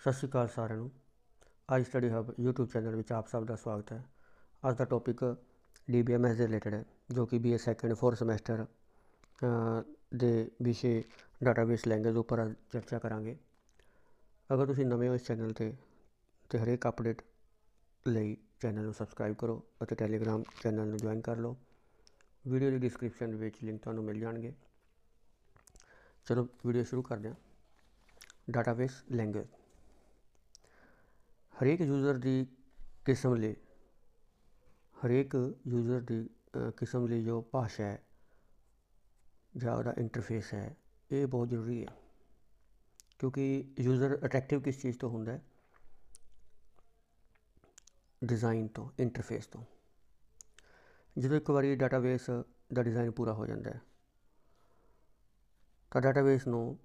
ਸਤਿ ਸ਼੍ਰੀ ਅਕਾਲ ਸਾਰਿਆਂ ਨੂੰ। I study hub YouTube channel ਵਿੱਚ ਆਪ ਸਭ ਦਾ ਸਵਾਗਤ ਹੈ। ਅੱਜ ਦਾ ਟੌਪਿਕ DBMS ਦੇ ਰਿਲੇਟਡ ਹੈ, ਜੋ ਕਿ BA ਸੈਕੰਡ 4 ਸਮੈਸਟਰ ਦੇ ਵਿਸ਼ੇ ਡਾਟਾਬੇਸ ਲੈਂਗੁਏਜ ਉੱਪਰ ਅੱਜ ਚਰਚਾ ਕਰਾਂਗੇ। ਅਗਰ ਤੁਸੀਂ ਨਵੇਂ ਹੋ ਇਸ ਚੈਨਲ ਤੇ ਤੇ ਹਰੇਕ ਅਪਡੇਟ ਲਈ ਚੈਨਲ ਨੂੰ ਸਬਸਕ੍ਰਾਈਬ ਕਰੋ ਅਤੇ ਟੈਲੀਗ੍ਰਾਮ ਚੈਨਲ ਨੂੰ ਜੁਆਇਨ ਕਰ ਲਓ। ਵੀਡੀਓ ਦੀ ਡਿਸਕ੍ਰਿਪਸ਼ਨ ਵਿੱਚ ਲਿੰਕ ਤੁਹਾਨੂੰ ਮਿਲ ਜਾਣਗੇ। ਚਲੋ ਵੀਡੀਓ ਸ਼ੁਰੂ ਕਰਦੇ ਹਾਂ। ਡਾਟਾਬੇਸ ਲੈਂਗੁਏਜ ਹਰੇਕ ਯੂਜ਼ਰ ਦੀ ਕਿਸਮ ਲਈ, ਹਰੇਕ ਯੂਜ਼ਰ ਦੀ ਕਿਸਮ ਲਈ ਜੋ ਭਾਸ਼ਾ ਹੈ ਜਾਂ ਉਹਦਾ ਇੰਟਰਫੇਸ ਹੈ, ਇਹ ਬਹੁਤ ਜ਼ਰੂਰੀ ਹੈ। ਕਿਉਂਕਿ ਯੂਜ਼ਰ ਅਟਰੈਕਟਿਵ ਕਿਸ ਚੀਜ਼ ਤੋਂ ਹੁੰਦਾ ਹੈ? ਡਿਜ਼ਾਈਨ ਤੋਂ ਇੰਟਰਫੇਸ ਤੋਂ। ਜਦੋਂ ਇੱਕ ਵਾਰੀ ਡਾਟਾਬੇਸ ਦਾ ਡਿਜ਼ਾਈਨ ਪੂਰਾ ਹੋ ਜਾਂਦਾ ਹੈ, ਤਾਂ ਡਾਟਾਬੇਸ ਨੂੰ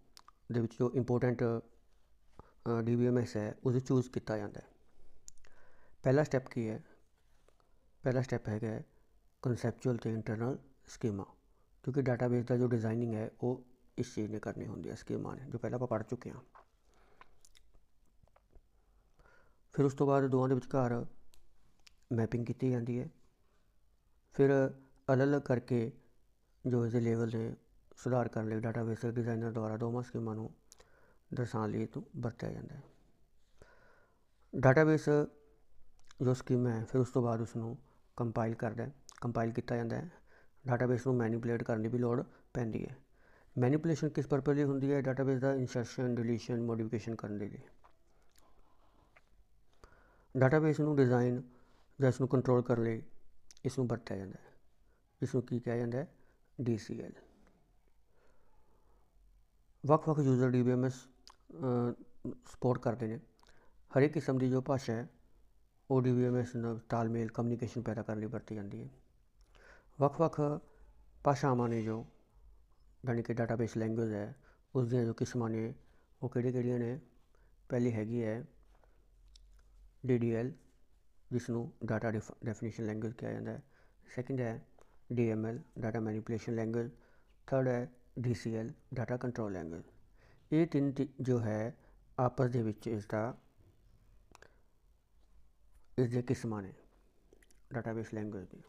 ਦੇ ਵਿੱਚ ਜੋ important D B M DBMS ਹੈ ਉਸ ਚੂਜ਼ ਕੀਤਾ ਜਾਂਦਾ ਹੈ। ਪਹਿਲਾ ਸਟੈਪ ਕੀ ਹੈ? ਪਹਿਲਾ ਸਟੈਪ ਹੈਗਾ ਕਨਸੈਪਚੁਅਲ ਤੇ ਇੰਟਰਨਲ ਸਕੀਮਾ ਕਿਉਂਕਿ ਡਾਟਾਬੇਸ ਦਾ ਜੋ ਡਿਜ਼ਾਈਨਿੰਗ ਹੈ, ਉਹ ਇਸ ਚੀਜ਼ ਨੇ ਕਰਨੀ ਹੁੰਦੀ ਹੈ ਸਕੀਮਾ ਨੇ, ਜੋ ਪਹਿਲਾਂ ਆਪਾਂ ਪੜ੍ਹ ਚੁੱਕੇ ਹਾਂ। ਫਿਰ ਉਸ ਤੋਂ ਬਾਅਦ ਦੋਵਾਂ ਦੇ ਵਿਚਕਾਰ ਮੈਪਿੰਗ ਕੀਤੀ ਜਾਂਦੀ ਹੈ। ਫਿਰ ਅਲੱਗ-ਅਲੱਗ ਕਰਕੇ ਜੋ ਇਸ ਦੇ ਲੈਵਲ ਨੇ ਸੁਧਾਰ ਕਰਨ ਲਈ ਡਾਟਾਬੇਸ ਡਿਜ਼ਾਈਨਰ ਦੁਆਰਾ ਦੋਵਾਂ ਸਕੀਮਾਂ ਨੂੰ ਦਰਸਾਉਣ ਲਈ ਤੋਂ ਵਰਤਿਆ ਜਾਂਦਾ ਹੈ। ਡਾਟਾਬੇਸ ਜੋ ਸਕੀਮ ਹੈ, ਫਿਰ ਉਸ ਤੋਂ ਬਾਅਦ ਉਸ ਨੂੰ ਕੰਪਾਈਲ ਕਰਦਾ ਕੰਪਾਈਲ ਕੀਤਾ ਜਾਂਦਾ ਹੈ। ਡਾਟਾਬੇਸ ਨੂੰ ਮੈਨੀਪੂਲੇਟ ਕਰਨ ਦੀ ਵੀ ਲੋੜ ਪੈਂਦੀ ਹੈ। ਮੈਨੀਪੂਲੇਸ਼ਨ ਕਿਸ ਪਰਪਸ ਲਈ ਹੁੰਦੀ ਹੈ? ਡਾਟਾਬੇਸ ਦਾ ਇਨਸਰਸ਼ਨ ਡਿਲੀਸ਼ਨ ਮੋਡੀਫਿਕੇਸ਼ਨ ਕਰਨ ਦੇ ਲਈ। ਡਾਟਾਬੇਸ ਨੂੰ ਡਿਜ਼ਾਈਨ ਜਾਂ ਇਸ ਨੂੰ ਕੰਟਰੋਲ ਕਰਨ ਲਈ ਇਸ ਨੂੰ ਵਰਤਿਆ ਜਾਂਦਾ ਹੈ। ਇਸ ਨੂੰ ਕੀ ਕਿਹਾ ਜਾਂਦਾ ਹੈ? DCL ਵੱਖ-ਵੱਖ ਯੂਜ਼ਰ DBMS ਸਪੋਰਟ ਕਰਦੇ ਨੇ। ਹਰੇਕ ਕਿਸਮ ਦੀ ਜੋ ਭਾਸ਼ਾ ਹੈ, ਉਹ DBMS ਨਾਲ ਤਾਲਮੇਲ ਕਮਿਊਨੀਕੇਸ਼ਨ ਪੈਦਾ ਕਰਨ ਲਈ ਵਰਤੀ ਜਾਂਦੀ ਹੈ। ਵੱਖ-ਵੱਖ ਭਾਸ਼ਾਵਾਂ ਨੇ ਜੋ, ਜਾਣੀ ਕਿ ਡਾਟਾਬੇਸ ਲੈਂਗੁਏਜ ਹੈ ਉਸ ਦੀਆਂ ਜੋ ਕਿਸਮਾਂ ਨੇ, ਉਹ ਕਿਹੜੀ-ਕਿਹੜੀਆਂ ਨੇ? ਪਹਿਲੀ ਹੈਗੀ ਹੈ DDL ਜਿਸ ਨੂੰ ਡਾਟਾ ਡੈਫੀਨੇਸ਼ਨ ਲੈਂਗੁਏਜ ਕਿਹਾ ਜਾਂਦਾ ਹੈ। ਸੈਕਿੰਡ ਹੈ DML data manipulation language third ਹੈ DCL ਡਾਟਾ ਕੰਟਰੋਲ ਲੈਂਗੁਏਜ ਇਹ ਤਿੰਨ ਜੋ ਹੈ, ਆਪਸ ਦੇ ਵਿੱਚ ਇਸ ਦਾ ਇਸ ਦੇ ਕਿਸਮਾਂ ਨੇ ਡਾਟਾਬੇਸ ਲੈਂਗੁਏਜ ਦੀ।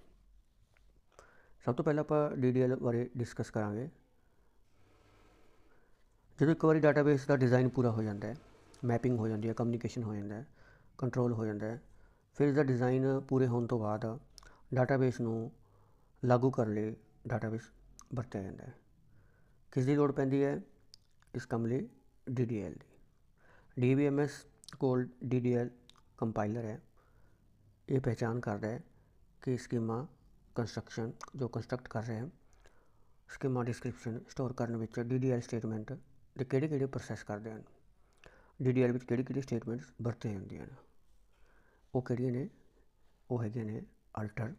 ਸਭ ਤੋਂ ਪਹਿਲਾਂ ਆਪਾਂ DDL ਬਾਰੇ ਡਿਸਕਸ ਕਰਾਂਗੇ। ਜਦੋਂ ਇੱਕ ਵਾਰੀ ਡਾਟਾਬੇਸ ਦਾ ਡਿਜ਼ਾਈਨ ਪੂਰਾ ਹੋ ਜਾਂਦਾ ਹੈ ਮੈਪਿੰਗ ਹੋ ਜਾਂਦੀ ਹੈ ਕਮਿਊਨੀਕੇਸ਼ਨ ਹੋ ਜਾਂਦਾ ਹੈ ਕੰਟਰੋਲ ਹੋ ਜਾਂਦਾ ਹੈ, ਫਿਰ ਇਸ ਦਾ ਡਿਜ਼ਾਈਨ ਪੂਰੇ ਹੋਣ ਤੋਂ ਬਾਅਦ ਡਾਟਾਬੇਸ ਨੂੰ ਲਾਗੂ ਕਰਨ ਲਈ ਡਾਟਾਬੇਸ ਵਰਤਿਆ ਜਾਂਦਾ ਹੈ। ਕਿਸ ਦੀ ਲੋੜ ਪੈਂਦੀ ਹੈ? ਇਸ ਕੰਮ ਲਈ DDL ਦੀ DBMS ਕੋਲ DDL ਕੰਪਾਈਲਰ ਹੈ ਇਹ ਪਹਿਚਾਨ ਕਰਦਾ ਹੈ ਕਿ ਸਕੀਮਾ ਕੰਸਟਰਕਸ਼ਨ ਜੋ ਕੰਸਟਰਕਟ ਕਰ ਰਹੇ ਹਾਂ ਸਕੀਮਾ ਡਿਸਕ੍ਰਿਪਸ਼ਨ ਸਟੋਰ ਕਰਨ ਵਿੱਚ DDL ਸਟੇਟਮੈਂਟ ਦੇ ਕਿਹੜੇ ਕਿਹੜੇ ਪ੍ਰੋਸੈਸ ਕਰਦੇ ਹਨ DDL ਵਿੱਚ ਕਿਹੜੀ ਕਿਹੜੀ ਸਟੇਟਮੈਂਟਸ ਵਰਤੇ ਜਾਂਦੀਆਂ ਹਨ ਉਹ ਕਿਹੜੀਆਂ ਨੇ ਉਹ ਹੈਗੇ ਨੇ alter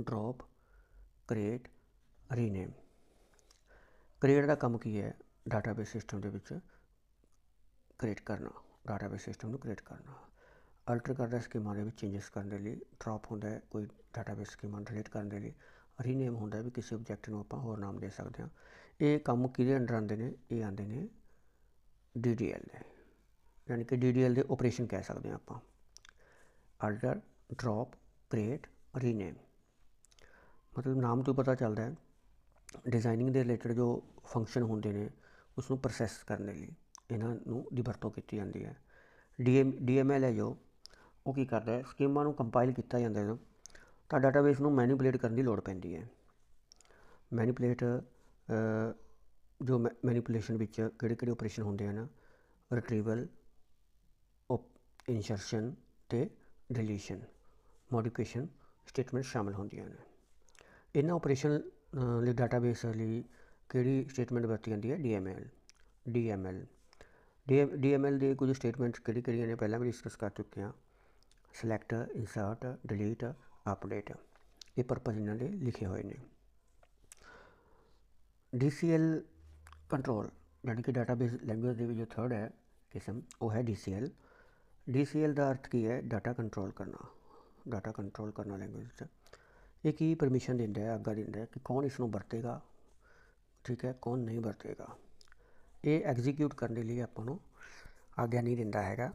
drop create rename create ਦਾ ਕੰਮ ਕੀ ਹੈ? ਡਾਟਾਬੇਸ ਸਿਸਟਮ ਦੇ ਵਿੱਚ ਕ੍ਰੀਏਟ ਕਰਨਾ ਡਾਟਾਬੇਸ ਸਿਸਟਮ ਨੂੰ ਕ੍ਰੀਏਟ ਕਰਨਾ। ਅਲਟਰ ਕਰਦਾ ਸਕੀਮਾਂ ਦੇ ਵਿੱਚ ਚੇਂਜਸ ਕਰਨ ਦੇ ਲਈ ਡ੍ਰੌਪ ਹੁੰਦਾ ਹੈ ਕੋਈ ਡਾਟਾਬੇਸ ਸਕੀਮਾ ਡਿਲੀਟ ਕਰਨ ਦੇ ਲਈ ਰੀਨੇਮ ਹੁੰਦਾ ਵੀ ਕਿਸੇ ਆਬਜੈਕਟ ਨੂੰ ਆਪਾਂ ਹੋਰ ਨਾਮ ਦੇ ਸਕਦੇ ਹਾਂ। ਇਹ ਕੰਮ ਕਿਹਦੇ ਅੰਡਰ ਆਉਂਦੇ ਨੇ? ਇਹ ਆਉਂਦੇ ਨੇ DDL ਦੇ। ਯਾਨੀ ਕਿ DDL ਦੇ ਆਪਰੇਸ਼ਨ ਕਹਿ ਸਕਦੇ ਹਾਂ ਆਪਾਂ। ਅਲਟਰ ਡ੍ਰੌਪ ਕ੍ਰੀਏਟ ਰੀਨੇਮ ਮਤਲਬ ਨਾਮ ਤੋਂ ਪਤਾ ਚੱਲਦਾ ਹੈ ਡਿਜ਼ਾਈਨਿੰਗ ਦੇ ਰਿਲੇਟਡ ਜੋ ਫੰਕਸ਼ਨ ਹੁੰਦੇ ਨੇ ਉਸ ਨੂੰ ਪ੍ਰੋਸੈਸ ਕਰਨ ਦੇ ਲਈ ਇਹਨਾਂ ਨੂੰ ਦੀ ਵਰਤੋਂ ਕੀਤੀ ਜਾਂਦੀ ਹੈ। ਡੀਐਮ ਡੀਐਮਐਲ ਹੈ ਜੋ, ਉਹ ਕੀ ਕਰਦਾ ਹੈ? ਸਕੀਮਾ ਨੂੰ ਕੰਪਾਈਲ ਕੀਤਾ ਜਾਂਦਾ ਹੈ ਤਾਂ ਡਾਟਾਬੇਸ ਨੂੰ ਮੈਨੀਪੂਲੇਟ ਕਰਨ ਦੀ ਲੋੜ ਪੈਂਦੀ ਹੈ। ਮੈਨੀਪੂਲੇਟ ਜੋ ਮੈਨੀਪੂਲੇਸ਼ਨ ਵਿੱਚ ਕਿਹੜੇ ਕਿਹੜੇ ਆਪਰੇਸ਼ਨ ਹੁੰਦੇ ਹਨ ਰਿਟਰੀਵਲ ਇਨਸਰਸ਼ਨ ਤੇ ਡਿਲੀਸ਼ਨ ਮੋਡੀਫਿਕੇਸ਼ਨ ਸਟੇਟਮੈਂਟ ਸ਼ਾਮਲ ਹੁੰਦੀਆਂ ਨੇ। ਇਹਨਾਂ ਆਪਰੇਸ਼ਨ ਲਈ ਡਾਟਾਬੇਸ ਲਈ ਕਿਹੜੀ ਸਟੇਟਮੈਂਟ ਵਰਤੀ ਜਾਂਦੀ ਹੈ? DML DML DML ਦੇ ਕੁਝ ਸਟੇਟਮੈਂਟਸ ਕਿਹੜੀ ਕਿਹੜੀਆਂ ਨੇ? ਪਹਿਲਾਂ ਵੀ ਡਿਸਕਸ ਕਰ ਚੁੱਕੇ ਹਾਂ। ਸਿਲੈਕਟ ਇਨਸਰਟ ਡਿਲੀਟ ਅਪਡੇਟ ਇਹ ਪਰਪਸ ਇਹਨਾਂ ਦੇ ਲਿਖੇ ਹੋਏ ਨੇ। DCL ਕੰਟਰੋਲ ਯਾਨੀ ਕਿ ਡਾਟਾਬੇਸ ਲੈਂਗੁਏਜ ਦੇ ਵਿੱਚ ਜੋ ਥਰਡ ਹੈ, ਕਿਸਮ, ਉਹ ਹੈ DCL DCL ਦਾ ਅਰਥ ਕੀ ਹੈ? ਡਾਟਾ ਕੰਟਰੋਲ ਕਰਨਾ। ਡਾਟਾ ਕੰਟਰੋਲ ਕਰਨਾ ਲੈਂਗੁਏਜ 'ਚ। ਇਹ ਕੀ ਪਰਮਿਸ਼ਨ ਦਿੰਦਾ ਹੈ ਆਗਾ ਦਿੰਦਾ ਹੈ ਕਿ ਕੌਣ ਇਸ ਨੂੰ ਵਰਤੇਗਾ? ਠੀਕ ਹੈ, ਕੌਣ ਨਹੀਂ ਵਰਤੇਗਾ? ਇਹ ਐਗਜ਼ੀਕਿਊਟ ਕਰਨ ਦੇ ਲਈ ਆਪਾਂ ਨੂੰ ਆਗਿਆ ਨਹੀਂ ਦਿੰਦਾ ਹੈਗਾ,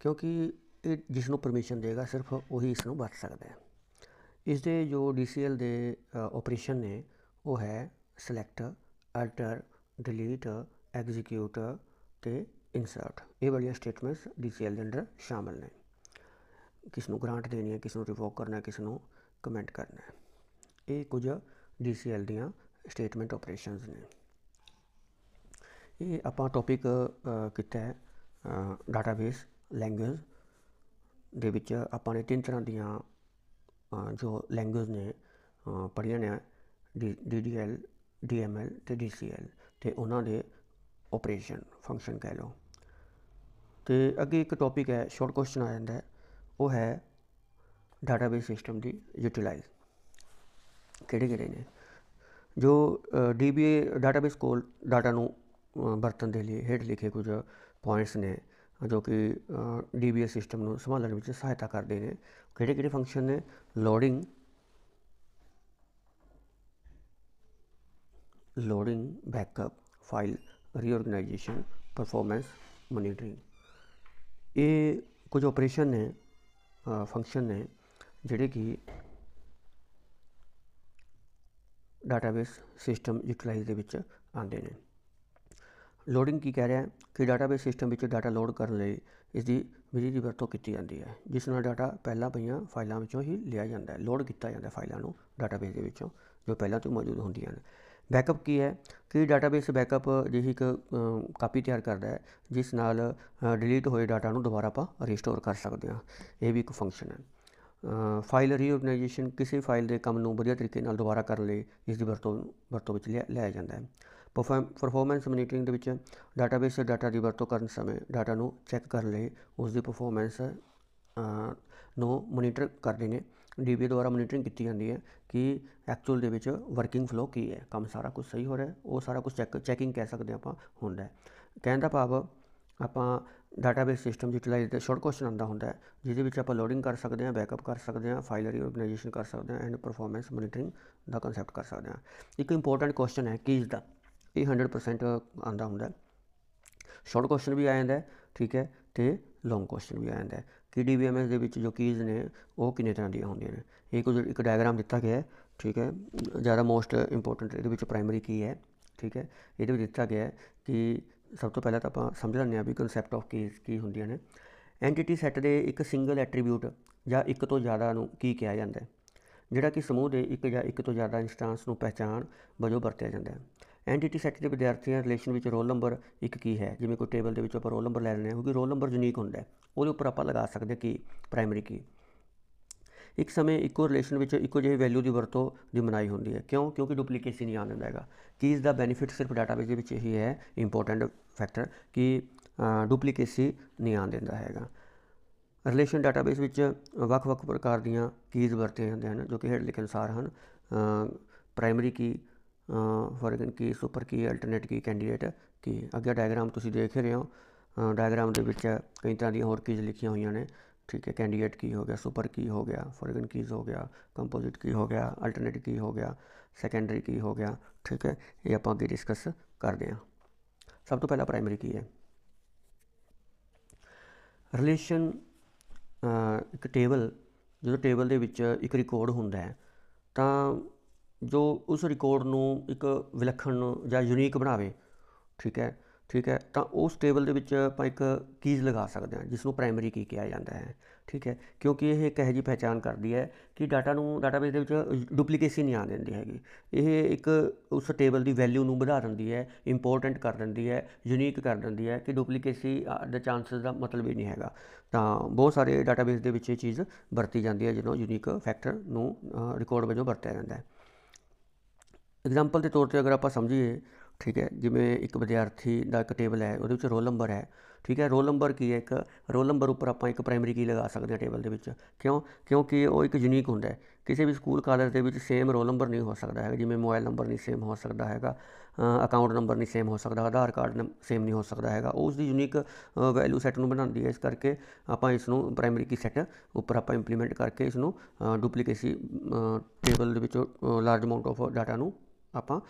ਕਿਉਂਕਿ ਇਹ ਜਿਸ ਨੂੰ ਪਰਮਿਸ਼ਨ ਦੇਗਾ ਸਿਰਫ ਉਹੀ ਇਸ ਨੂੰ ਵਰਤ ਸਕਦਾ ਹੈ। ਇਸ ਦੇ ਜੋ DCL ਦੇ ਆਪਰੇਸ਼ਨ ਨੇ, ਉਹ ਹੈ ਸਿਲੈਕਟ ਅਲਟਰ ਡਿਲੀਟ ਐਗਜ਼ੀਕਿਊਟ ਤੇ ਇਨਸਰਟ ਇਹ ਵਾਲੀਆਂ ਸਟੇਟਮੈਂਟਸ DCL ਦੇ ਅੰਦਰ ਸ਼ਾਮਲ ਨੇ। ਕਿਸ ਨੂੰ ਗ੍ਰਾਂਟ ਦੇਣੀ ਹੈ, ਕਿਸ ਨੂੰ ਰਿਵੋਕ ਕਰਨਾ ਹੈ, ਕਿਸ ਨੂੰ ਕਮੈਂਟ ਕਰਨਾ ਹੈ। ਇਹ ਕੁਝ DCL ਦੀਆਂ ਸਟੇਟਮੈਂਟ ਆਪਰੇਸ਼ਨਸ ਨੇ। ਇਹ ਆਪਾਂ ਟੌਪਿਕ ਕੀਤਾ ਹੈ ਡਾਟਾਬੇਸ ਲੈਂਗੁਏਜ ਦੇ ਵਿੱਚ ਆਪਾਂ ਨੇ ਤਿੰਨ ਤਰ੍ਹਾਂ ਦੀਆਂ ਜੋ ਲੈਂਗੁਏਜ ਨੇ ਪੜ੍ਹੀਆਂ ਨੇ, D D L, D M L ਤੇ ਡੀ ਸੀ ਐਲ ਤੇ ਉਹਨਾਂ ਦੇ ਆਪਰੇਸ਼ਨ ਫੰਕਸ਼ਨ ਕਹਿ ਲਓ। ਤੇ ਅੱਗੇ ਇੱਕ ਟੌਪਿਕ ਹੈ ਸ਼ਾਰਟ ਕੁਐਸਚਨ ਆ ਜਾਂਦਾ ਹੈ। ਉਹ ਹੈ ਡਾਟਾਬੇਸ ਸਿਸਟਮ ਦੀ ਯੂਟਿਲਾਈਜ਼ ਕਿਹੜੇ ਕਿਹੜੇ ਨੇ? ਜੋ DBA ਡਾਟਾਬੇਸ ਕੋਲ ਡਾਟਾ ਨੂੰ ਅ, ਵਰਤਣ ਦੇ ਲਈ ਹੇਠ ਲਿਖੇ ਕੁਝ ਪੁਆਇੰਟਸ ਨੇ ਜੋ ਕਿ DBA ਸਿਸਟਮ ਨੂੰ ਸੰਭਾਲਣ ਵਿੱਚ ਸਹਾਇਤਾ ਕਰਦੇ ਨੇ। ਕਿਹੜੇ ਕਿਹੜੇ ਫੰਕਸ਼ਨ ਨੇ? Loading loading backup file reorganisation performance monitoring ਇਹ ਕੁਝ ਆਪਰੇਸ਼ਨ ਨੇ ਫੰਕਸ਼ਨ ਨੇ। ਜਿਹੜੇ ਕਿ ਡਾਟਾਬੇਸ ਸਿਸਟਮ ਯੂਟਿਲਾਈਜ਼ ਦੇ ਵਿੱਚ ਆਉਂਦੇ ਨੇ। ਲੋਡਿੰਗ ਕੀ ਕਹਿ ਰਿਹਾ ਕਿ ਡਾਟਾਬੇਸ ਸਿਸਟਮ ਵਿੱਚ ਡਾਟਾ ਲੋਡ ਕਰਨ ਲਈ ਇਸ ਦੀ ਵਿਧੀ ਦੀ ਵਰਤੋਂ ਕੀਤੀ ਜਾਂਦੀ ਹੈ, ਜਿਸ ਨਾਲ ਡਾਟਾ ਪਹਿਲਾਂ ਪਈਆਂ ਫਾਈਲਾਂ ਵਿੱਚੋਂ ਹੀ ਲਿਆ ਜਾਂਦਾ ਹੈ ਲੋਡ ਕੀਤਾ ਜਾਂਦਾ ਫਾਈਲਾਂ ਨੂੰ ਡਾਟਾਬੇਸ ਦੇ ਵਿੱਚੋਂ, ਜੋ ਪਹਿਲਾਂ ਤੋਂ ਮੌਜੂਦ ਹੁੰਦੀਆਂ ਨੇ। ਬੈਕਅਪ ਕੀ ਹੈ? ਕਿ ਡਾਟਾਬੇਸ ਬੈਕਅਪ ਜਿਹੀ ਇੱਕ ਕਾਪੀ ਤਿਆਰ ਕਰਦਾ ਹੈ, ਜਿਸ ਨਾਲ ਡਿਲੀਟ ਹੋਏ ਡਾਟਾ ਨੂੰ ਦੁਬਾਰਾ ਆਪਾਂ ਰੀਸਟੋਰ ਕਰ ਸਕਦੇ ਹਾਂ। ਇਹ ਵੀ ਇੱਕ ਫੰਕਸ਼ਨ ਹੈ। ਫਾਈਲ ਰੀਆਰਗੇਨਾਈਜੇਸ਼ਨ ਕਿਸੇ ਫਾਈਲ ਦੇ ਕੰਮ ਨੂੰ ਵਧੀਆ ਤਰੀਕੇ ਨਾਲ ਦੁਬਾਰਾ ਕਰਨ ਲਈ ਇਸ ਦੀ ਵਰਤੋਂ ਵਰਤੋਂ ਵਿੱਚ ਲਿਆ ਲਿਆ ਜਾਂਦਾ ਹੈ। ਪਰਫਾਰਮੈਂਸ ਮੋਨੀਟਰਿੰਗ ਦੇ ਵਿੱਚ ਡਾਟਾਬੇਸ ਡਾਟਾ ਦੀ ਵਰਤੋਂ ਕਰਨ ਸਮੇਂ ਡਾਟਾ ਨੂੰ ਚੈੱਕ ਕਰਨ ਲਈ ਉਸ ਦੀ ਪਰਫਾਰਮੈਂਸ ਨੂੰ ਮੋਨੀਟਰ ਕਰਦੇ ਨੇ। DBA ਦੁਆਰਾ ਮੋਨੀਟਰਿੰਗ ਕੀਤੀ ਜਾਂਦੀ ਹੈ ਕਿ ਐਕਚੁਅਲ ਦੇ ਵਿੱਚ ਵਰਕਿੰਗ ਫਲੋ ਕੀ ਹੈ। ਕੰਮ ਸਾਰਾ ਕੁਝ ਸਹੀ ਹੋ ਰਿਹਾ ਉਹ ਸਾਰਾ ਕੁਝ ਚੈੱਕ ਚੈਕਿੰਗ ਕਹਿ ਸਕਦੇ ਆਪਾਂ, ਹੁੰਦਾ ਹੈ। ਕਹਿਣ ਦਾ ਭਾਵ ਆਪਾਂ ਡਾਟਾਬੇਸ ਸਿਸਟਮ ਯੂਟਿਲਾਈਜ਼ ਦਾ ਸ਼ਾਰਟ ਕੁਐਸਚਨ ਆਉਂਦਾ ਹੁੰਦਾ ਹੈ, ਜਿਹਦੇ ਵਿੱਚ ਆਪਾਂ ਲੋਡਿੰਗ ਕਰ ਸਕਦੇ ਹਾਂ ਬੈਕਅਪ ਕਰ ਸਕਦੇ ਹਾਂ ਫਾਈਲ ਰੀਆਰਗੇਨਾਈਜੇਸ਼ਨ ਕਰ ਸਕਦੇ ਹਾਂ ਐਂਡ ਪਰਫਾਰਮੈਂਸ ਮੋਨੀਟਰਿੰਗ ਦਾ ਕਨਸੈਪਟ ਕਰ ਸਕਦੇ ਹਾਂ। ਇੱਕ ਇੰਪੋਰਟੈਂਟ ਕੁਐਸਚਨ ਹੈ ਕੀਜ਼ ਦਾ, ਇਹ 100% ਆਉਂਦਾ ਹੁੰਦਾ ਹੈ। ਸ਼ਾਰਟ ਕੁਐਸਚਨ ਵੀ ਆ ਜਾਂਦਾ ਹੈ, ਠੀਕ ਹੈ, ਤੇ ਲੌਂਗ ਕੁਐਸਚਨ ਵੀ ਆ ਜਾਂਦਾ ਹੈ। ਕਿ DBMS ਦੇ ਵਿੱਚ ਜੋ ਕੀਜ਼ ਨੇ, ਉਹ ਕਿੰਨੇ ਤਰ੍ਹਾਂ ਦੀਆਂ ਹੁੰਦੀਆਂ ਨੇ? ਇਹ ਕੁਝ ਇੱਕ ਡਾਇਗਰਾਮ ਦਿੱਤਾ ਗਿਆ ਹੈ, ਠੀਕ ਹੈ, ਜ਼ਿਆਦਾ ਮੋਸਟ ਇੰਪੋਰਟੈਂਟ ਇਹਦੇ ਵਿੱਚ ਪ੍ਰਾਇਮਰੀ ਕੀ ਹੈ, ਠੀਕ ਹੈ, ਇਹਦੇ ਵਿੱਚ ਦਿੱਤਾ ਗਿਆ ਹੈ ਕਿ ਸਭ ਤੋਂ ਪਹਿਲਾਂ ਤਾਂ ਆਪਾਂ ਸਮਝ ਲੈਂਦੇ ਹਾਂ ਵੀ ਕਨਸੈਪਟ ਆਫ ਕੀਜ਼ ਕੀ ਹੁੰਦੀਆਂ ਨੇ। ਐਂਟੀਟੀ ਸੈੱਟ ਦੇ ਇੱਕ ਸਿੰਗਲ ਐਟਰੀਬਿਊਟ ਜਾਂ ਇੱਕ ਤੋਂ ਜ਼ਿਆਦਾ ਨੂੰ ਕੀ ਕਿਹਾ ਜਾਂਦਾ ਹੈ। ਜਿਹੜਾ ਕਿ ਸਮੂਹ ਦੇ ਇੱਕ ਜਾਂ ਇੱਕ ਤੋਂ ਜ਼ਿਆਦਾ ਇੰਸਟੈਂਸ ਨੂੰ ਪਹਿਚਾਣ ਵਜੋਂ ਵਰਤਿਆ ਜਾਂਦਾ ਹੈ। ਐਂਟੀਟੀ ਸੈੱਟ ਦੇ ਵਿਦਿਆਰਥੀਆਂ ਰਿਲੇਸ਼ਨ ਵਿੱਚ ਰੋਲ ਨੰਬਰ ਇੱਕ ਕੀ ਹੈ। ਜਿਵੇਂ ਕੋਈ ਟੇਬਲ ਦੇ ਵਿੱਚ ਆਪਾਂ ਰੋਲ ਨੰਬਰ ਲੈ ਲੈਂਦੇ ਹਾਂ, ਕਿਉਂਕਿ ਰੋਲ ਨੰਬਰ ਯੂਨੀਕ ਹੁੰਦਾ ਹੈ। ਉਹਦੇ ਉੱਪਰ ਆਪਾਂ ਲਗਾ ਸਕਦੇ ਕੀ ਪ੍ਰਾਇਮਰੀ ਕੀ ਇੱਕ ਸਮੇਂ ਇੱਕੋ ਰਿਲੇਸ਼ਨ ਵਿੱਚ ਇੱਕੋ ਜਿਹੀ ਵੈਲਿਊ ਦੀ ਵਰਤੋਂ ਦੀ ਮਨਾਈ ਹੁੰਦੀ ਹੈ। ਕਿਉਂ? ਕਿਉਂਕਿ ਡੁਪਲੀਕੇਸੀ ਨਹੀਂ ਆਉਣ ਦਿੰਦਾ ਹੈਗਾ। ਕੀਜ਼ ਦਾ ਬੈਨੀਫਿਟ ਸਿਰਫ ਡਾਟਾਬੇਸ ਦੇ ਵਿੱਚ ਇਹੀ ਹੈ ਇੰਪੋਰਟੈਂਟ ਫੈਕਟਰ ਕਿ ਡੁਪਲੀਕੇਸੀ ਨਹੀਂ ਆਉਣ ਦਿੰਦਾ ਹੈਗਾ। ਰਿਲੇਸ਼ਨ ਡਾਟਾਬੇਸ ਵਿੱਚ ਵੱਖ-ਵੱਖ ਪ੍ਰਕਾਰ ਦੀਆਂ ਕੀਜ਼ ਵਰਤੇ ਜਾਂਦੇ ਹਨ ਜੋ ਕਿ ਹੇਠ ਲਿਖੇ ਅਨੁਸਾਰ ਹਨ। Primary key foreign key super key alternate key candidate key ਅੱਗੇ ਡਾਇਗਰਾਮ ਤੁਸੀਂ ਦੇਖ ਰਹੇ ਹੋ। ਡਾਇਗਰਾਮ ਦੇ ਵਿੱਚ ਕਈ ਤਰ੍ਹਾਂ ਦੀਆਂ ਹੋਰ ਕੀਜ਼ ਲਿਖੀਆਂ ਹੋਈਆਂ ਨੇ। ਠੀਕ ਹੈ ਕੈਂਡੀਡੇਟ ਕੀ ਹੋ ਗਿਆ ਸੁਪਰ ਕੀ ਹੋ ਗਿਆ ਫੋਰਗਨ ਕੀਜ਼ ਹੋ ਗਿਆ ਕੰਪੋਜ਼ਿਟ ਕੀ ਹੋ ਗਿਆ ਅਲਟਰਨੇਟ ਕੀ ਹੋ ਗਿਆ ਸੈਕੰਡਰੀ ਕੀ ਹੋ ਗਿਆ ਠੀਕ ਹੈ ਇਹ ਆਪਾਂ ਅੱਗੇ ਡਿਸਕਸ ਕਰਦੇ ਹਾਂ ਸਭ ਤੋਂ ਪਹਿਲਾਂ ਪ੍ਰਾਇਮਰੀ ਕੀ ਹੈ ਰਿਲੇਸ਼ਨ ਇੱਕ ਟੇਬਲ ਜਦੋਂ ਟੇਬਲ ਦੇ ਵਿੱਚ ਇੱਕ ਰਿਕਾਰਡ ਹੁੰਦਾ ਹੈ ਤਾਂ ਜੋ ਉਸ ਰਿਕਾਰਡ ਨੂੰ ਇੱਕ ਵਿਲੱਖਣ ਜਾਂ ਯੂਨੀਕ ਬਣਾਵੇ ਠੀਕ ਹੈ ਠੀਕ ਹੈ, ਤਾਂ ਉਸ ਟੇਬਲ ਦੇ ਵਿੱਚ ਆਪਾਂ ਇੱਕ ਕੀਜ਼ ਲਗਾ ਸਕਦੇ ਹਾਂ ਜਿਸ ਨੂੰ ਪ੍ਰਾਇਮਰੀ ਕੀ ਕਿਹਾ ਜਾਂਦਾ ਹੈ, ਠੀਕ ਹੈ, ਕਿਉਂਕਿ ਇਹ ਇੱਕ ਇਹੋ ਜਿਹੀ ਪਹਿਚਾਨ ਕਰਦੀ ਹੈ ਕਿ ਡਾਟਾ ਨੂੰ ਡਾਟਾਬੇਸ ਦੇ ਵਿੱਚ ਡੁਪਲੀਕੇਸੀ ਨਹੀਂ ਆਉਣ ਦਿੰਦੀ ਹੈਗੀ। ਇਹ ਇੱਕ ਉਸ ਟੇਬਲ ਦੀ ਵੈਲਿਊ ਨੂੰ ਵਧਾ ਦਿੰਦੀ ਹੈ ਇੰਪੋਰਟੈਂਟ ਕਰ ਦਿੰਦੀ ਹੈ ਯੂਨੀਕ ਕਰ ਦਿੰਦੀ ਹੈ ਕਿ ਡੁਪਲੀਕੇਸੀ ਦੇ ਚਾਂਸਸ ਦਾ ਮਤਲਬ ਹੀ ਨਹੀਂ ਹੈਗਾ। ਤਾਂ ਬਹੁਤ ਸਾਰੇ ਡਾਟਾਬੇਸ ਦੇ ਵਿੱਚ ਇਹ ਚੀਜ਼ ਵਰਤੀ ਜਾਂਦੀ ਹੈ ਜਦੋਂ ਯੂਨੀਕ ਫੈਕਟਰ ਨੂੰ ਰਿਕਾਰਡ ਵਜੋਂ ਵਰਤਿਆ ਜਾਂਦਾ ਹੈ। ਐਗਜ਼ਾਮਪਲ ਦੇ ਤੌਰ ਤੇ ਅਗਰ ਆਪਾਂ ਸਮਝੀਏ ਠੀਕ ਹੈ, ਜਿਵੇਂ ਇੱਕ ਵਿਦਿਆਰਥੀ ਦਾ ਇੱਕ ਟੇਬਲ ਹੈ, ਉਹਦੇ ਵਿੱਚ ਰੋਲ ਨੰਬਰ ਹੈ, ਠੀਕ ਹੈ ਰੋਲ ਨੰਬਰ ਕੀ ਹੈ, ਇੱਕ ਰੋਲ ਨੰਬਰ ਉੱਪਰ ਆਪਾਂ ਇੱਕ ਪ੍ਰਾਇਮਰੀ ਕੀ ਲਗਾ ਸਕਦੇ ਹਾਂ ਟੇਬਲ ਦੇ ਵਿੱਚ, ਕਿਉਂ, ਕਿਉਂਕਿ ਉਹ ਇੱਕ ਯੂਨੀਕ ਹੁੰਦਾ ਹੈ, ਕਿਸੇ ਵੀ ਸਕੂਲ ਕਾਲਜ ਦੇ ਵਿੱਚ ਸੇਮ ਰੋਲ ਨੰਬਰ ਨਹੀਂ ਹੋ ਸਕਦਾ ਹੈਗਾ, ਜਿਵੇਂ ਮੋਬਾਈਲ ਨੰਬਰ ਨਹੀਂ ਸੇਮ ਹੋ ਸਕਦਾ ਹੈਗਾ ਅਕਾਊਂਟ ਨੰਬਰ ਨਹੀਂ ਸੇਮ ਹੋ ਸਕਦਾ, ਆਧਾਰ ਕਾਰਡ ਸੇਮ ਨਹੀਂ ਹੋ ਸਕਦਾ ਹੈਗਾ ਉਸ ਦੀ ਯੂਨੀਕ ਵੈਲਿਊ ਸੈੱਟ ਨੂੰ ਬਣਾਉਂਦੀ ਹੈ, ਇਸ ਕਰਕੇ ਆਪਾਂ ਇਸ ਨੂੰ ਪ੍ਰਾਇਮਰੀ ਕੀ ਸੈੱਟ ਉੱਪਰ ਆਪਾਂ ਇੰਪਲੀਮੈਂਟ ਕਰਕੇ ਇਸ ਨੂੰ ਡੁਪਲੀਕੇਸੀ ਟੇਬਲ ਦੇ ਵਿੱਚੋਂ ਲਾਰਜ ਅਮਾਉਂਟ ਆਫ ਡਾਟਾ ਨੂੰ ਆਪਾਂ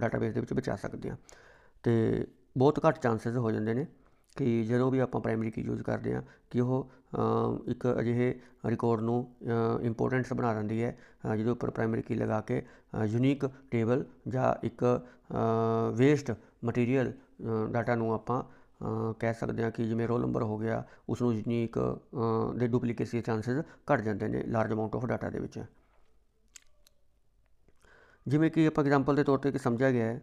ਡਾਟਾਬੇਸ ਦੇ ਵਿੱਚ ਬਚਾ ਸਕਦੇ ਹਾਂ। ਤੇ ਬਹੁਤ ਘੱਟ ਚਾਂਸਸ ਹੋ ਜਾਂਦੇ ਨੇ ਕਿ ਜਦੋਂ ਵੀ ਆਪਾਂ ਪ੍ਰਾਇਮਰੀ ਕੀ ਯੂਜ਼ ਕਰਦੇ ਹਾਂ, ਕਿ ਉਹ ਇੱਕ ਅਜਿਹੇ ਰਿਕਾਰਡ ਨੂੰ ਇੰਪੋਰਟੈਂਟਸ ਬਣਾ ਦਿੰਦੀ ਹੈ ਜਿਹਦੇ ਉੱਪਰ ਪ੍ਰਾਇਮਰੀ ਕੀ ਲਗਾ ਕੇ ਯੂਨੀਕ ਟੇਬਲ ਜਾਂ ਇੱਕ ਵੇਸਟ ਮਟੀਰੀਅਲ ਡਾਟਾ ਨੂੰ ਆਪਾਂ ਕਹਿ ਸਕਦੇ ਹਾਂ ਕਿ ਜਿਵੇਂ ਰੋਲ ਨੰਬਰ ਹੋ ਗਿਆ ਉਸ ਨੂੰ ਯੂਨੀਕ ਦੇ ਡੁਪਲੀਕੇਸੀ ਚਾਂਸਸ ਘਟ ਜਾਂਦੇ ਨੇ ਲਾਰਜ ਅਮਾਉਂਟ ਆਫ ਡਾਟਾ ਦੇ ਵਿੱਚ। ਜਿਵੇਂ ਕਿ ਆਪਾਂ ਐਗਜ਼ਾਮਪਲ ਦੇ ਤੌਰ ਤੇ ਕਿ ਸਮਝਿਆ ਗਿਆ ਹੈ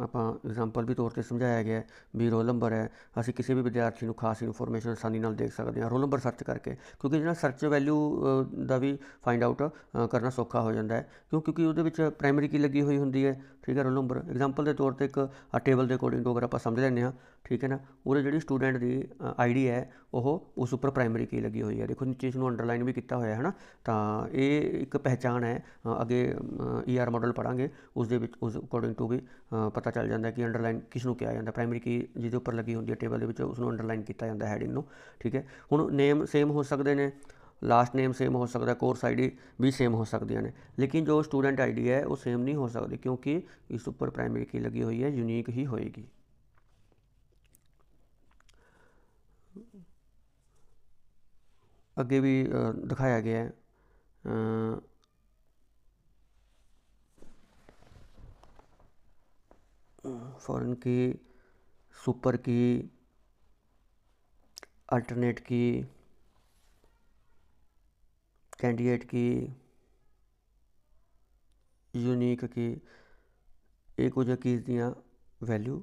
ਆਪਾਂ ਐਗਜ਼ਾਮਪਲ ਵੀ ਤੌਰ ਤੇ ਸਮਝਾਇਆ ਗਿਆ ਵੀ ਰੋਲ ਨੰਬਰ ਹੈ, ਅਸੀਂ ਕਿਸੇ ਵੀ ਵਿਦਿਆਰਥੀ ਨੂੰ ਖਾਸ ਇਨਫੋਰਮੇਸ਼ਨ ਆਸਾਨੀ ਨਾਲ ਦੇਖ ਸਕਦੇ ਹਾਂ ਰੋਲ ਨੰਬਰ ਸਰਚ ਕਰਕੇ, ਕਿਉਂਕਿ ਜਿਹੜਾ ਸਰਚ ਵੈਲਿਊ ਦਾ ਵੀ ਫਾਈਂਡ ਆਊਟ ਕਰਨਾ ਸੌਖਾ ਹੋ ਜਾਂਦਾ ਹੈ, ਕਿਉਂ, ਕਿਉਂਕਿ ਉਹਦੇ ਵਿੱਚ ਪ੍ਰਾਇਮਰੀ ਕੀ ਲੱਗੀ ਹੋਈ ਹੁੰਦੀ ਹੈ? ਠੀਕ ਹੈ ਰੋਲ ਨੰਬਰ ਐਗਜ਼ਾਮਪਲ ਦੇ ਤੌਰ ਤੇ ਇੱਕ ਟੇਬਲ ਦੇ ਅਕੋਰਡਿੰਗ ਤੋਂ ਅਗਰ ਆਪਾਂ ਸਮਝ ਲੈਂਦੇ ਹਾਂ ਠੀਕ ਹੈ ਨਾ ਉਹਦੇ ਜਿਹੜੀ ਸਟੂਡੈਂਟ ਦੀ ਆਈਡੀ ਹੈ ਉਹ ਉਸ ਉੱਪਰ ਪ੍ਰਾਇਮਰੀ ਕੀ ਲੱਗੀ ਹੋਈ ਹੈ। ਦੇਖੋ ਨੀਚੇ ਇਸ ਨੂੰ ਅੰਡਰਲਾਈਨ ਵੀ ਕੀਤਾ ਹੋਇਆ ਹੈ ਨਾ ਤਾਂ ਇਹ ਇੱਕ ਪਹਿਚਾਣ ਹੈ ਅ, ਅੱਗੇ ਈਆਰ ਮਾਡਲ ਪੜਾਂਗੇ ਉਸ ਦੇ ਵਿੱਚ ਉਸ ਅਕੋਰਡਿੰਗ ਟੂ ਵੀ ਪਤਾ ਚੱਲ ਜਾਂਦਾ ਕਿ ਅੰਡਰਲਾਈਨ ਕਿਸ ਨੂੰ ਕਿਹਾ ਜਾਂਦਾ। ਪ੍ਰਾਇਮਰੀ ਕੀ ਜਿਹਦੇ ਉੱਪਰ ਲੱਗੀ ਹੁੰਦੀ ਹੈ ਟੇਬਲ ਦੇ ਵਿੱਚ ਉਸ ਨੂੰ ਅੰਡਰਲਾਈਨ ਕੀਤਾ ਜਾਂਦਾ ਹੈਡਿੰਗ ਨੂੰ ਠੀਕ ਹੈ। ਹੁਣ ਨੇਮ ਸੇਮ ਹੋ ਸਕਦੇ ਨੇ लास्ट नेम सेम हो सकता है कोर्स आईडी भी सेम हो सकती है लेकिन जो स्टूडेंट आईडी है, वो सेम नहीं हो सकती क्योंकि इस ऊपर प्राइमरी की लगी हुई है यूनिक ही होएगी। आगे भी दिखाया गया है। फॉरन की सुपर की अल्टरनेट की कैंडिडेट की ਯੂਨੀਕ ਕੀ ਇਹ ਕੁਝ ਕੀਜ਼ ਦੀਆਂ ਵੈਲਿਊ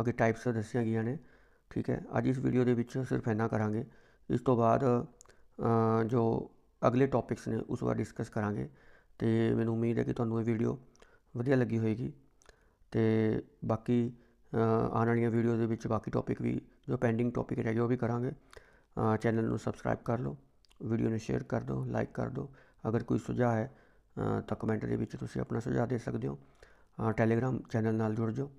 ਅੱਗੇ ਟਾਈਪਸ ਦੱਸੀਆਂ ਗਈਆਂ ਨੇ ਠੀਕ ਹੈ ਅੱਜ ਇਸ ਵੀਡੀਓ ਦੇ ਵਿੱਚ ਸਿਰਫ ਇੰਨਾ ਕਰਾਂਗੇ ਇਸ ਤੋਂ ਬਾਅਦ ਅ, ਜੋ ਅਗਲੇ ਟੌਪਿਕਸ ਨੇ ਉਸ ਬਾਰੇ ਡਿਸਕਸ ਕਰਾਂਗੇ ਤੇ ਮੈਨੂੰ ਉਮੀਦ ਹੈ ਕਿ ਤੁਹਾਨੂੰ ਇਹ ਵੀਡੀਓ ਵਧੀਆ ਲੱਗੀ ਹੋਏਗੀ ਤੇ ਬਾਕੀ ਅ, ਆਉਣ ਵਾਲੀਆਂ ਵੀਡੀਓ ਦੇ ਵਿੱਚ ਬਾਕੀ ਟੌਪਿਕ ਵੀ ਜੋ ਪੈਂਡਿੰਗ ਟੌਪਿਕ ਰਹਿ ਗਏ ਉਹ ਵੀ ਕਰਾਂਗੇ ਚੈਨਲ ਨੂੰ ਸਬਸਕ੍ਰਾਈਬ ਕਰ ਲਓ ਵੀਡੀਓ ਨੂੰ ਸ਼ੇਅਰ ਕਰ ਦਿਓ ਲਾਈਕ ਕਰ ਦਿਓ। ਅਗਰ ਕੋਈ ਸੁਝਾਅ ਹੈ ਤਾਂ ਕਮੈਂਟ ਦੇ ਵਿੱਚ ਤੁਸੀਂ ਆਪਣਾ ਸੁਝਾਅ ਦੇ ਸਕਦੇ ਹੋ। ਟੈਲੀਗ੍ਰਾਮ ਚੈਨਲ ਨਾਲ ਜੁੜ ਜਾਓ।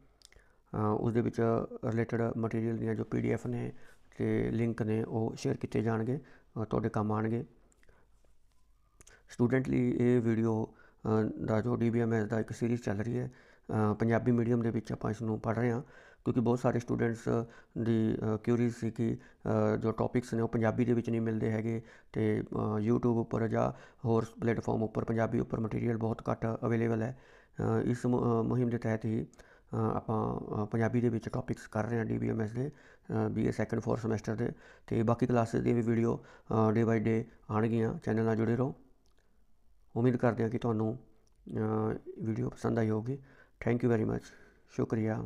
ਅ, ਉਸ ਦੇ ਵਿੱਚ ਰਿਲੇਟਡ ਮਟੀਰੀਅਲ ਦੀਆਂ ਜੋ ਪੀਡੀਐਫ ਨੇ ਤੇ ਲਿੰਕ ਨੇ ਉਹ ਸ਼ੇਅਰ ਕੀਤੇ ਜਾਣਗੇ ਤੁਹਾਡੇ ਕੰਮ ਆਣਗੇ। ਸਟੂਡੈਂਟ ਲਈ ਇਹ ਵੀਡੀਓ ਦਾ ਜੋ ਡੀਬੀਐਮਐਸ ਦਾ ਇੱਕ ਸੀਰੀਜ਼ ਚੱਲ ਰਹੀ ਹੈ ਪੰਜਾਬੀ ਮੀਡੀਅਮ ਦੇ ਵਿੱਚ ਆਪਾਂ ਇਸ ਨੂੰ ਪੜ੍ਹ ਰਹੇ ਹਾਂ। ਕਿਉਂਕਿ ਬਹੁਤ ਸਾਰੇ ਸਟੂਡੈਂਟਸ ਦੀ ਕਿਊਰੀਜ਼ ਸੀ ਕਿ ਜੋ ਟੌਪਿਕਸ ਨੇ ਉਹ ਪੰਜਾਬੀ ਦੇ ਵਿੱਚ ਨਹੀਂ ਮਿਲਦੇ ਹੈਗੇ ਤੇ ਅ, YouTube ਉੱਪਰ ਜਾਂ ਹੋਰ ਪਲੇਟਫਾਰਮ ਉੱਪਰ ਪੰਜਾਬੀ ਉੱਪਰ ਮਟੀਰੀਅਲ ਬਹੁਤ ਘੱਟ ਅਵੇਲੇਬਲ ਹੈ। ਇਸ ਮੁਹਿੰਮ ਦੇ ਤਹਿਤ ਹੀ ਆਪਾਂ ਪੰਜਾਬੀ ਦੇ ਵਿੱਚ ਟੌਪਿਕਸ ਕਰ ਰਹੇ ਹਾਂ ਡੀਬੀਐਮਐਸ ਦੇ ਬੀਏ ਸੈਕੰਡ ਫੋਰ ਸਮੈਸਟਰ ਦੇ ਤੇ ਬਾਕੀ ਕਲਾਸਿਸ ਦੀ ਵੀ ਵੀਡੀਓ ਡੇ ਬਾਈ ਡੇ ਆਉਣਗੀਆਂ। ਚੈਨਲ ਨਾਲ ਜੁੜੇ ਰਹੋ। ਉਮੀਦ ਕਰਦੇ ਹਾਂ ਕਿ ਤੁਹਾਨੂੰ ਵੀਡੀਓ ਪਸੰਦ ਆਈ ਹੋਵੇਗੀ ਥੈਂਕ ਯੂ ਵੈਰੀ ਮੱਚ ਸ਼ੁਕਰੀਆ।